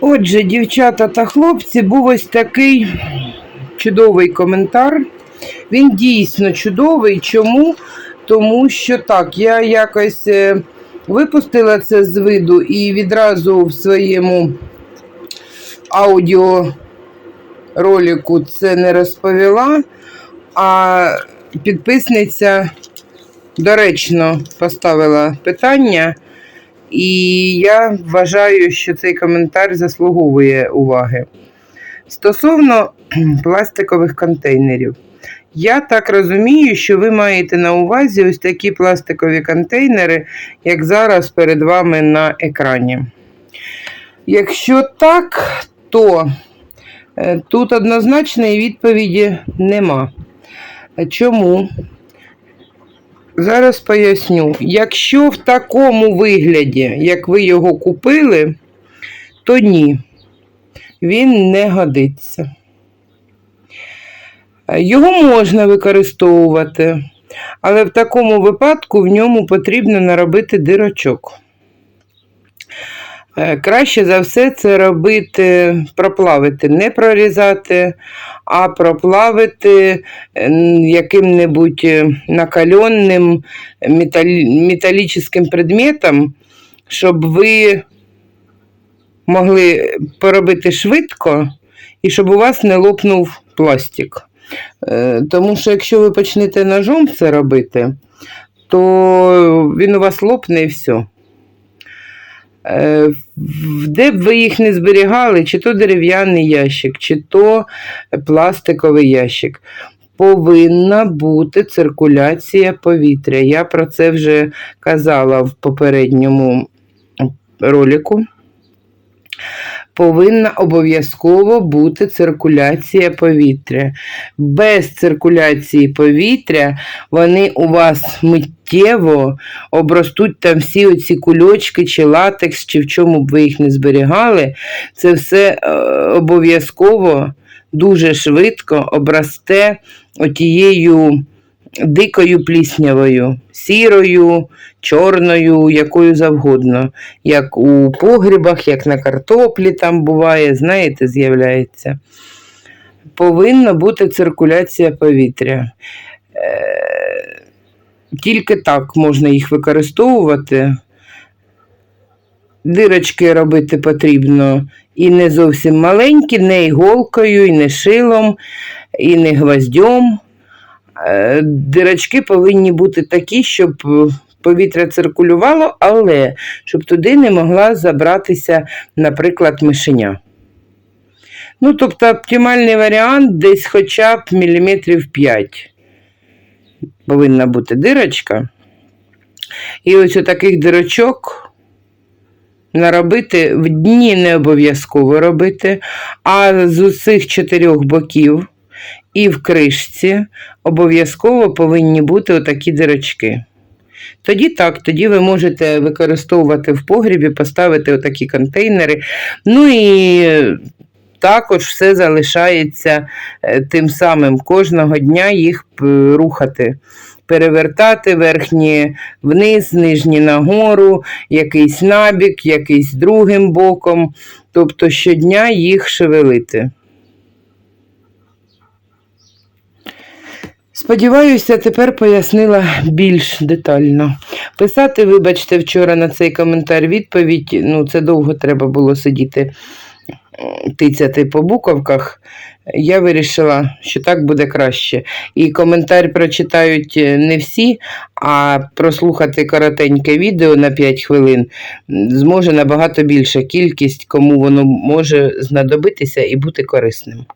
Отже, дівчата та хлопці, був ось такий чудовий коментар. Він дійсно чудовий. Чому? Тому що так, я якось е, випустила це з виду і відразу в своєму аудіоролику це не розповіла, а підписниця доречно поставила питання. І я вважаю, що цей коментар заслуговує уваги. Стосовно пластикових контейнерів, я так розумію, що ви маєте на увазі ось такі пластикові контейнери, як зараз перед вами на екрані. Якщо так, то е, тут однозначної відповіді нема. Чому? Зараз поясню. Якщо в такому вигляді, як ви його купили, то ні, він не годиться. Е, Його можна використовувати, але в такому випадку в ньому потрібно наробити дирочок. Е, Краще за все це робити, проплавити, не прорізати, а проплавити е, яким-небудь накаленним металічним предметом, щоб ви могли поробити швидко і щоб у вас не лопнув пластик. Е, Тому що якщо ви почнете ножом це робити, то він у вас лопне і все. Де б ви їх не зберігали, чи то дерев'яний ящик, чи то пластиковий ящик, повинна бути циркуляція повітря. Я про це вже казала в попередньому ролику. Повинна обов'язково бути циркуляція повітря. Без циркуляції повітря вони у вас миттєво обростуть там всі оці кульочки, чи латекс, чи в чому б ви їх не зберігали. Це все е, обов'язково дуже швидко обрасте отією дикою пліснявою, сірою, чорною, якою завгодно. Як у погрібах, як на картоплі там буває, знаєте, з'являється. Повинна бути циркуляція повітря. Е, Тільки так можна їх використовувати. Дирочки робити потрібно і не зовсім маленькі, не іголкою, і не шилом, і не гвоздьом. Е, Дирочки повинні бути такі, щоб е, повітря циркулювало, але щоб туди не могла забратися, наприклад, мишеня. Ну, тобто оптимальний варіант десь хоча б міліметрів 5 повинна бути дирочка. І ось таких дирочок наробити в дні не обов'язково робити, а з усіх чотирьох боків і в кришці обов'язково повинні бути отакі дирочки. Тоді так, тоді ви можете використовувати в погрібі, поставити отакі контейнери. Ну і також все залишається е, тим самим. Кожного дня їх рухати, перевертати верхні вниз, нижні нагору, якийсь набік, якийсь другим боком. Тобто щодня їх шевелити. Сподіваюся, тепер пояснила більш детально. Писати, вибачте, вчора на цей коментар відповідь, ну це довго треба було сидіти, тицяти по буковках. Я вирішила, що так буде краще. І коментар прочитають е, не всі, а прослухати коротеньке відео на 5 хвилин зможе набагато більша кількість, кому воно може знадобитися і бути корисним.